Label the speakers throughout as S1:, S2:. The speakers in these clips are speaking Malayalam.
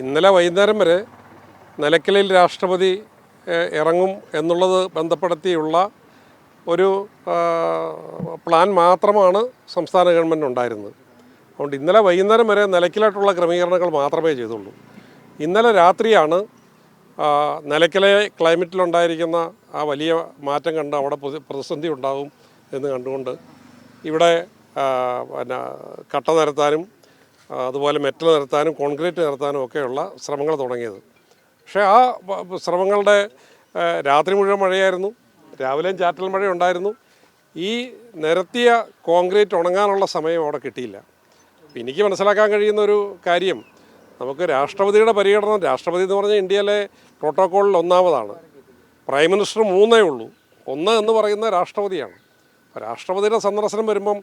S1: ഇന്നലെ വൈകുന്നേരം വരെ നിലയ്ക്കലിൽ രാഷ്ട്രപതി ഇറങ്ങും എന്നുള്ളത് ബന്ധപ്പെടുത്തിയുള്ള ഒരു പ്ലാൻ മാത്രമാണ് സംസ്ഥാന ഗവൺമെന്റ് ഉണ്ടായിരുന്നത്. അതുകൊണ്ട് ഇന്നലെ വൈകുന്നേരം വരെ നിലയ്ക്കലായിട്ടുള്ള ക്രമീകരണങ്ങൾ മാത്രമേ ചെയ്തുള്ളൂ. ഇന്നലെ രാത്രിയാണ് നിലയ്ക്കലെ ക്ലൈമറ്റിലുണ്ടായിരിക്കുന്ന ആ വലിയ മാറ്റം കണ്ട് അവിടെ പ്രതിസന്ധി ഉണ്ടാകും എന്ന് കണ്ടുകൊണ്ട് ഇവിടെ പിന്നെ കട്ട നിരത്താനും അതുപോലെ മെറ്റൽ നിർത്താനും കോൺക്രീറ്റ് നിർത്താനും ഒക്കെയുള്ള ശ്രമങ്ങൾ തുടങ്ങിയത്. പക്ഷേ ആ ശ്രമങ്ങളുടെ രാത്രി മുഴുവൻ മഴയായിരുന്നു. രാവിലെയും ചാറ്റൽ മഴ ഉണ്ടായിരുന്നു. ഈ നിരത്തിയ കോൺക്രീറ്റ് ഉണങ്ങാനുള്ള സമയം അവിടെ കിട്ടിയില്ല. എനിക്ക് മനസ്സിലാക്കാൻ കഴിയുന്ന ഒരു കാര്യം നമുക്ക് രാഷ്ട്രപതിയുടെ പരിഗണന രാഷ്ട്രപതി എന്ന് പറഞ്ഞാൽ ഇന്ത്യയിലെ പ്രോട്ടോക്കോളിൽ ഒന്നാമതാണ്. പ്രൈം മിനിസ്റ്റർ മൂന്നേ ഉള്ളൂ. ഒന്ന് എന്ന് പറയുന്ന രാഷ്ട്രപതിയാണ്. രാഷ്ട്രപതിയുടെ സന്ദർശനം വരുമ്പം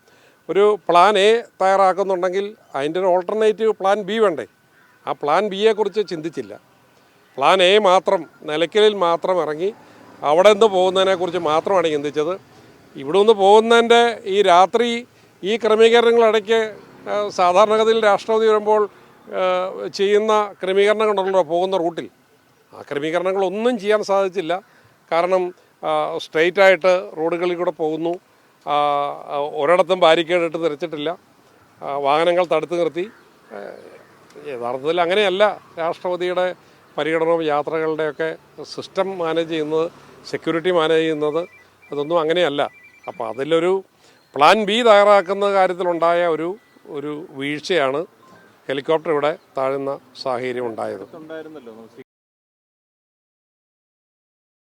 S1: ഒരു പ്ലാൻ എ തയ്യാറാക്കുന്നുണ്ടെങ്കിൽ അതിന്റെ ഒരു ഓൾട്ടർനേറ്റീവ് പ്ലാൻ ബി വേണ്ടേ? ആ പ്ലാൻ ബിയെക്കുറിച്ച് ചിന്തിച്ചില്ല. പ്ലാൻ എ മാത്രം നിലയ്ക്കലിൽ മാത്രം ഇറങ്ങി അവിടെ നിന്ന് പോകുന്നതിനെക്കുറിച്ച് മാത്രമാണ് ചിന്തിച്ചത്. ഇവിടെ നിന്ന് പോകുന്നതിന്റെ ഈ രാത്രി ഈ ക്രമീകരണങ്ങളിടയ്ക്ക് സാധാരണഗതിയിൽ രാഷ്ട്രപതി വരുമ്പോൾ ചെയ്യുന്ന ക്രമീകരണങ്ങളുണ്ടല്ലോ പോകുന്ന റൂട്ടിൽ. ആ ക്രമീകരണങ്ങളൊന്നും ചെയ്യാൻ സാധിച്ചില്ല. കാരണം സ്ട്രെയിറ്റായിട്ട് റോഡുകളിൽ കൂടെ പോകുന്നു. ഒരിടത്തും ബാരിക്കേഡ് ഇട്ട് നിരച്ചിട്ടില്ല വാഹനങ്ങൾ തടുത്തു നിർത്തി. യഥാർത്ഥത്തിൽ അങ്ങനെയല്ല. രാഷ്ട്രപതിയുടെ പര്യടനവും യാത്രകളുടെയൊക്കെ സിസ്റ്റം മാനേജ് ചെയ്യുന്നത് സെക്യൂരിറ്റി മാനേജ് ചെയ്യുന്നത് അതൊന്നും അങ്ങനെയല്ല. അപ്പോൾ അതിലൊരു പ്ലാൻ ബി തയ്യാറാക്കുന്ന കാര്യത്തിലുണ്ടായ ഒരു ഒരു വീഴ്ചയാണ് ഹെലികോപ്റ്റർ ഇവിടെ താഴുന്ന സാഹചര്യം ഉണ്ടായത്.